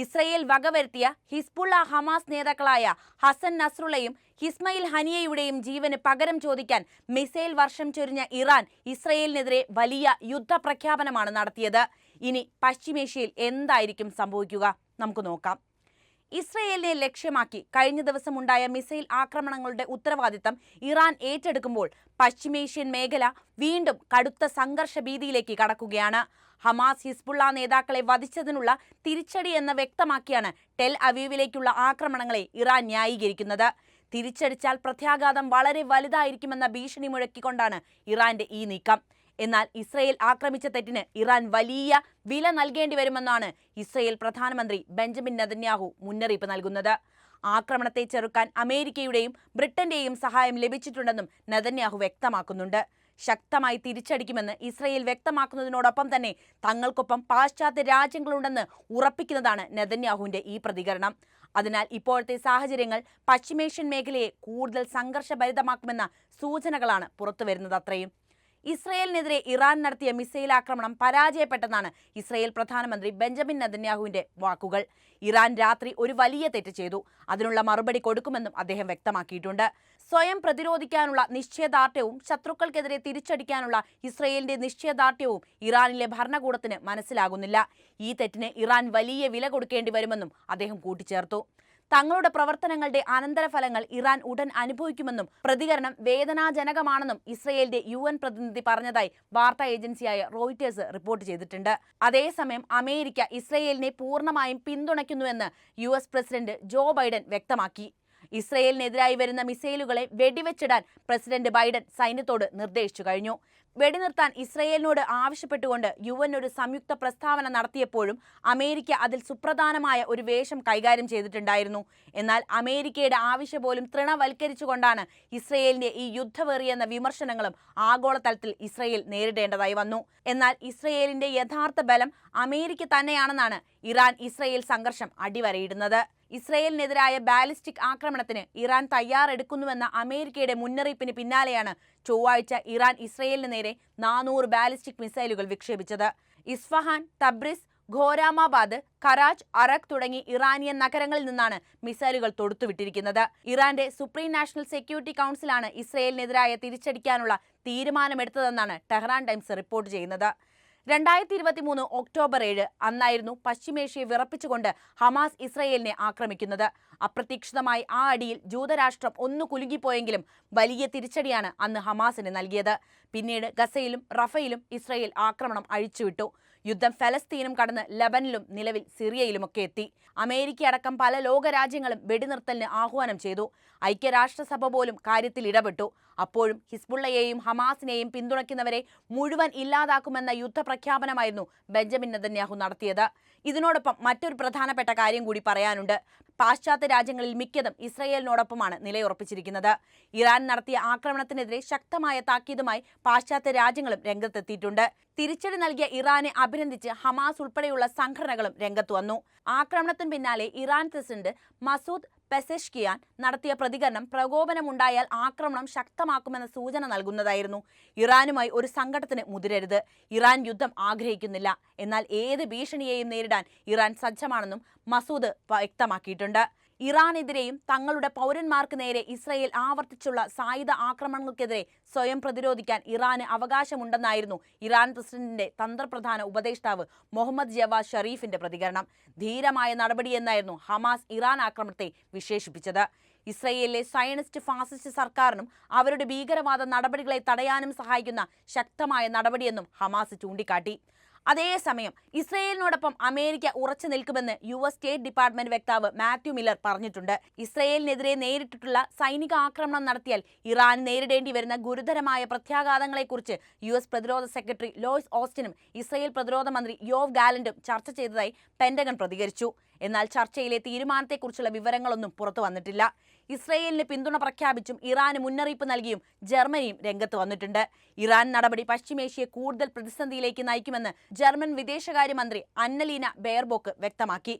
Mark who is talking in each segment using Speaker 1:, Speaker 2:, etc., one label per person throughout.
Speaker 1: Israel വകവരുത്തിയ Hezbollah Hamas നേതാക്കളായ ഹസൻ നസ്രുള്ളയും ഹിസ്മയിൽ ഹനിയയുടെയും ജീവന് പകരം ചോദിക്കാൻ മിസൈൽ വർഷം ചൊരിഞ്ഞ ഇറാൻ ഇസ്രയേലിനെതിരെ വലിയ യുദ്ധപ്രഖ്യാപനമാണ് നടത്തിയത്. ഇനി പശ്ചിമേഷ്യയിൽ എന്തായിരിക്കും സംഭവിക്കുക? നമുക്ക് നോക്കാം. ഇസ്രയേലിനെ ലക്ഷ്യമാക്കി കഴിഞ്ഞ ദിവസം ഉണ്ടായ മിസൈൽ ആക്രമണങ്ങളുടെ ഉത്തരവാദിത്തം ഇറാൻ ഏറ്റെടുക്കുമ്പോൾ പശ്ചിമേഷ്യൻ മേഖല വീണ്ടും കടുത്ത സംഘർഷ ഭീതിയിലേക്ക് കടക്കുകയാണ്. ഹമാസ് ഹിസ്ബുള്ള നേതാക്കളെ വധിച്ചതിനുള്ള തിരിച്ചടി എന്ന് വ്യക്തമാക്കിയാണ് ടെൽ അവീവിലേക്കുള്ള ആക്രമണങ്ങളെ ഇറാൻ ന്യായീകരിക്കുന്നത്. തിരിച്ചടിച്ചാൽ പ്രത്യാഘാതം വളരെ വലുതായിരിക്കുമെന്ന ഭീഷണി മുഴക്കിക്കൊണ്ടാണ് ഇറാന്റെ ഈ നീക്കം. എന്നാൽ ഇസ്രയേൽ ആക്രമിച്ച തെറ്റിന് ഇറാൻ വലിയ വില നൽകേണ്ടി വരുമെന്നാണ് ഇസ്രയേൽ പ്രധാനമന്ത്രി ബെഞ്ചമിൻ നെതന്യാഹു മുന്നറിയിപ്പ് നൽകുന്നത്. ആക്രമണത്തെ ചെറുക്കാൻ അമേരിക്കയുടെയും ബ്രിട്ടന്റെയും സഹായം ലഭിച്ചിട്ടുണ്ടെന്നും നെതന്യാഹു വ്യക്തമാക്കുന്നുണ്ട്. ശക്തമായി തിരിച്ചടിക്കുമെന്ന് ഇസ്രയേൽ വ്യക്തമാക്കുന്നതിനോടൊപ്പം തന്നെ തങ്ങൾക്കൊപ്പം പാശ്ചാത്യ രാജ്യങ്ങളുണ്ടെന്ന് ഉറപ്പിക്കുന്നതാണ് നെതന്യാഹുവിന്റെ ഈ പ്രതികരണം. അതിനാൽ ഇപ്പോഴത്തെ സാഹചര്യങ്ങൾ പശ്ചിമേഷ്യൻ മേഖലയെ കൂടുതൽ സംഘർഷഭരിതമാക്കുമെന്ന സൂചനകളാണ് പുറത്തുവരുന്നത് അത്രയും. ഇസ്രയേലിനെതിരെ ഇറാൻ നടത്തിയ മിസൈൽ ആക്രമണം പരാജയപ്പെട്ടെന്നാണ് ഇസ്രയേൽ പ്രധാനമന്ത്രി ബെഞ്ചമിൻ നദന്യാഹുവിന്റെ വാക്കുകൾ. ഇറാൻ രാത്രി ഒരു വലിയ തെറ്റ് ചെയ്തു. അതിനുള്ള മറുപടി കൊടുക്കുമെന്നും അദ്ദേഹം വ്യക്തമാക്കിയിട്ടുണ്ട്. സ്വയം പ്രതിരോധിക്കാനുള്ള നിശ്ചയദാർഢ്യവും ശത്രുക്കൾക്കെതിരെ തിരിച്ചടിക്കാനുള്ള ഇസ്രയേലിന്റെ നിശ്ചയദാർഢ്യവും ഇറാനിലെ ഭരണകൂടത്തിന് മനസ്സിലാകുന്നില്ല. ഈ തെറ്റിന് ഇറാൻ വലിയ വില കൊടുക്കേണ്ടി വരുമെന്നും അദ്ദേഹം കൂട്ടിച്ചേർത്തു. തങ്ങളുടെ പ്രവർത്തനങ്ങളുടെ അനന്തരഫലങ്ങൾ ഇറാൻ ഉടൻ അനുഭവിക്കുമെന്നും പ്രതികരണം വേദനാജനകമാണെന്നും ഇസ്രയേലിന്റെ യു എൻ പ്രതിനിധി പറഞ്ഞതായി വാർത്താ ഏജൻസിയായ റോയിറ്റേഴ്സ് റിപ്പോർട്ട് ചെയ്തിട്ടുണ്ട്. അതേസമയം അമേരിക്ക ഇസ്രയേലിനെ പൂർണമായും പിന്തുണയ്ക്കുന്നുവെന്ന് U S president Joe Biden വ്യക്തമാക്കി. ഇസ്രയേലിനെതിരായി വരുന്ന മിസൈലുകളെ വെടിവെച്ചിടാൻ പ്രസിഡന്റ് ബൈഡൻ സൈന്യത്തോട് നിർദ്ദേശിച്ചു കഴിഞ്ഞു. വെടിനിർത്താൻ ഇസ്രയേലിനോട് ആവശ്യപ്പെട്ടുകൊണ്ട് യു എൻ ഒരു സംയുക്ത പ്രസ്താവന നടത്തിയപ്പോഴും അമേരിക്ക അതിൽ സുപ്രധാനമായ ഒരു വേഷം കൈകാര്യം ചെയ്തിട്ടുണ്ടായിരുന്നു. എന്നാൽ അമേരിക്കയുടെ ആവശ്യം പോലും തൃണവൽക്കരിച്ചുകൊണ്ടാണ് ഇസ്രയേലിന്റെ ഈ യുദ്ധവേറിയെന്ന വിമർശനങ്ങളും ആഗോളതലത്തിൽ ഇസ്രയേൽ നേരിടേണ്ടതായി വന്നു. എന്നാൽ ഇസ്രയേലിന്റെ യഥാർത്ഥ ബലം അമേരിക്ക തന്നെയാണെന്നാണ് ഇറാൻ ഇസ്രയേൽ സംഘർഷം അടിവരയിടുന്നത്. ഇസ്രയേലിനെതിരായ ബാലിസ്റ്റിക് ആക്രമണത്തിന് ഇറാൻ തയ്യാറെടുക്കുന്നുവെന്ന അമേരിക്കയുടെ മുന്നറിയിപ്പിന് പിന്നാലെയാണ് ചൊവ്വാഴ്ച ഇറാൻ ഇസ്രയേലിന് നേരെ നാനൂറ് ബാലിസ്റ്റിക് മിസൈലുകൾ വിക്ഷേപിച്ചത്. ഇസ്ഫഹാൻ തബ്രിസ് ഘോരാമാബാദ് കറാച്ച് അറക് തുടങ്ങി ഇറാനിയൻ നഗരങ്ങളിൽ നിന്നാണ് മിസൈലുകൾ തൊടുത്തുവിട്ടിരിക്കുന്നത്. ഇറാന്റെ സുപ്രീം നാഷണൽ സെക്യൂരിറ്റി കൗൺസിലാണ് ഇസ്രയേലിനെതിരായ തിരിച്ചടിക്കാനുള്ള തീരുമാനമെടുത്തതെന്നാണ് ടെഹ്റാൻ ടൈംസ് റിപ്പോർട്ട് ചെയ്യുന്നത്. രണ്ടായിരത്തി ഇരുപത്തി മൂന്ന് ഒക്ടോബർ ഏഴ് അന്നായിരുന്നു പശ്ചിമേഷ്യയെ വിറപ്പിച്ചുകൊണ്ട് ഹമാസ് ഇസ്രയേലിനെ ആക്രമിക്കുന്നത്. അപ്രതീക്ഷിതമായി ആ അടിയിൽ ജൂതരാഷ്ട്രം ഒന്നു കുലുങ്ങിപ്പോയെങ്കിലും വലിയ തിരിച്ചടിയാണ് അന്ന് ഹമാസിന് നൽകിയത്. പിന്നീട് ഗസയിലും റഫയിലും ഇസ്രയേൽ ആക്രമണം അഴിച്ചുവിട്ടു. യുദ്ധം ഫലസ്തീനും കടന്ന് ലബനിലും നിലവിൽ സിറിയയിലുമൊക്കെ എത്തി. അമേരിക്ക അടക്കം പല ലോകരാജ്യങ്ങളും വെടിനിർത്തലിന് ആഹ്വാനം ചെയ്തു. ഐക്യരാഷ്ട്രസഭ പോലും കാര്യത്തിൽ ഇടപെട്ടു. അപ്പോഴും ഹിസ്ബുള്ളയെയും ഹമാസിനെയും പിന്തുണയ്ക്കുന്നവരെ മുഴുവൻ ഇല്ലാതാക്കുമെന്ന യുദ്ധപ്രഖ്യാപനമായിരുന്നു ബെഞ്ചമിൻ നെതന്യാഹു നടത്തിയത്. ഇതിനോടൊപ്പം മറ്റൊരു പ്രധാനപ്പെട്ട കാര്യം കൂടി പറയാനുണ്ട്. പാശ്ചാത്യ രാജ്യങ്ങളിൽ മിക്കതും ഇസ്രയേലിനോടൊപ്പമാണ് നിലയുറപ്പിച്ചിരിക്കുന്നത്. ഇറാൻ നടത്തിയ ആക്രമണത്തിനെതിരെ ശക്തമായ താക്കീതുമായി പാശ്ചാത്യ രാജ്യങ്ങളും രംഗത്തെത്തിയിട്ടുണ്ട്. തിരിച്ചടി നൽകിയ ഇറാനെ അഭിനന്ദിച്ച് ഹമാസ് ഉൾപ്പെടെയുള്ള സംഘടനകളും രംഗത്തു വന്നു. ആക്രമണത്തിന് പിന്നാലെ ഇറാൻ പ്രസിഡന്റ് മസൂദ് പെസെഷ്കിയാൻ നടത്തിയ പ്രതികരണം പ്രകോപനമുണ്ടായാൽ ആക്രമണം ശക്തമാക്കുമെന്ന സൂചന നൽകുന്നതായിരുന്നു. ഇറാനുമായി ഒരു സംഘട്ടത്തിന് മുതിരരുത്. ഇറാൻ യുദ്ധം ആഗ്രഹിക്കുന്നില്ല. എന്നാൽ ഏത് ഭീഷണിയെയും നേരിടാൻ ഇറാൻ സജ്ജമാണെന്നും മസൂദ് വ്യക്തമാക്കിയിട്ടുണ്ട്. ഇറാനെതിരെയും തങ്ങളുടെ പൗരന്മാർക്ക് നേരെ ഇസ്രയേൽ ആവർത്തിച്ചുള്ള സായുധ ആക്രമണങ്ങൾക്കെതിരെ സ്വയം പ്രതിരോധിക്കാൻ ഇറാന് അവകാശമുണ്ടെന്നായിരുന്നു ഇറാൻ പ്രസിഡന്റിന്റെ തന്ത്രപ്രധാന ഉപദേഷ്ടാവ് മുഹമ്മദ് ജവാദ് ഷരീഫിന്റെ പ്രതികരണം. ധീരമായ നടപടിയെന്നായിരുന്നു ഹമാസ് ഇറാൻ ആക്രമണത്തെ വിശേഷിപ്പിച്ചത്. ഇസ്രയേലിലെ സയനിസ്റ്റ് ഫാസിസ്റ്റ് സർക്കാരിനും അവരുടെ ഭീകരവാദ നടപടികളെ തടയാനും സഹായിക്കുന്ന ശക്തമായ നടപടിയെന്നും ഹമാസ് ചൂണ്ടിക്കാട്ടി. അതേസമയം ഇസ്രയേലിനോടൊപ്പം അമേരിക്ക ഉറച്ചു നിൽക്കുമെന്ന് യു എസ് സ്റ്റേറ്റ് ഡിപ്പാർട്ട്മെന്റ് വക്താവ് മാത്യു മില്ലർ പറഞ്ഞിട്ടുണ്ട്. ഇസ്രയേലിനെതിരെ നേരിട്ടിട്ടുള്ള സൈനിക ആക്രമണം നടത്തിയാൽ ഇറാൻ നേരിടേണ്ടി വരുന്ന ഗുരുതരമായ പ്രത്യാഘാതങ്ങളെക്കുറിച്ച് യു എസ് പ്രതിരോധ സെക്രട്ടറി ലോയ്സ് ഓസ്റ്റിനും ഇസ്രയേൽ പ്രതിരോധ മന്ത്രി യോവ് ഗാലന്റും ചർച്ച ചെയ്തതായി പെന്റഗൺ പ്രതികരിച്ചു. എന്നാൽ ചർച്ചയിലെ തീരുമാനത്തെക്കുറിച്ചുള്ള വിവരങ്ങളൊന്നും പുറത്തു വന്നിട്ടില്ല. ഇസ്രയേലിന് പിന്തുണ പ്രഖ്യാപിച്ചും ഇറാന് മുന്നറിയിപ്പ് നൽകിയും ജർമ്മനിയും രംഗത്ത് വന്നിട്ടുണ്ട്. ഇറാൻ നടപടി പശ്ചിമേഷ്യയെ കൂടുതൽ പ്രതിസന്ധിയിലേക്ക് നയിക്കുമെന്ന് ജർമ്മൻ വിദേശകാര്യമന്ത്രി അന്നലീന ബെയർബോക്ക് വ്യക്തമാക്കി.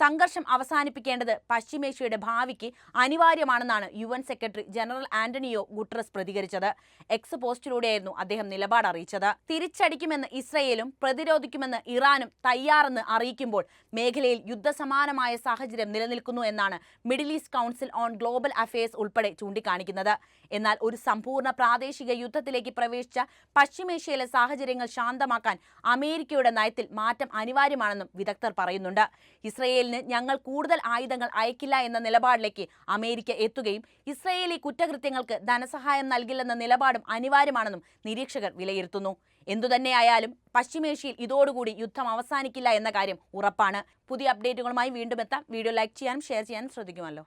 Speaker 1: സംഘർഷം അവസാനിപ്പിക്കേണ്ടത് പശ്ചിമേഷ്യയുടെ ഭാവിക്ക് അനിവാര്യമാണെന്നാണ് U N secretary general Antonio Guterres പ്രതികരിച്ചത്. എക്സ് പോസ്റ്റിലൂടെയായിരുന്നു അദ്ദേഹം നിലപാട് അറിയിച്ചത്. തിരിച്ചടിക്കുമെന്ന് ഇസ്രയേലും പ്രതിരോധിക്കുമെന്ന് ഇറാനും തയ്യാറെന്ന് അറിയിക്കുമ്പോൾ മേഖലയിൽ യുദ്ധസമാനമായ സാഹചര്യം നിലനിൽക്കുന്നു എന്നാണ് Middle East council on global affairs ഉൾപ്പെടെ ചൂണ്ടിക്കാണിക്കുന്നത്. എന്നാൽ ഒരു സമ്പൂർണ പ്രാദേശിക യുദ്ധത്തിലേക്ക് പ്രവേശിച്ച പശ്ചിമേഷ്യയിലെ സാഹചര്യങ്ങൾ ശാന്തമാക്കാൻ അമേരിക്കയുടെ നയത്തിൽ മാറ്റം അനിവാര്യമാണെന്നും വിദഗ്ധർ പറയുന്നുണ്ട്. ഇസ്രയേലിന് ഞങ്ങൾ കൂടുതൽ ആയുധങ്ങൾ അയക്കില്ല എന്ന നിലപാടിലേക്ക് അമേരിക്ക എത്തുകയും ഇസ്രയേലി കുറ്റകൃത്യങ്ങൾക്ക് ധനസഹായം നൽകില്ലെന്ന നിലപാടും അനിവാര്യമാണെന്നും നിരീക്ഷകർ വിലയിരുത്തുന്നു. എന്തുതന്നെയായാലും പശ്ചിമേഷ്യയിൽ ഇതോടുകൂടി യുദ്ധം അവസാനിക്കില്ല എന്ന കാര്യം ഉറപ്പാണ്. പുതിയ അപ്ഡേറ്റുകളുമായി വീണ്ടും എത്താം. വീഡിയോ ലൈക്ക് ചെയ്യാനും ഷെയർ ചെയ്യാനും ശ്രദ്ധിക്കുമല്ലോ.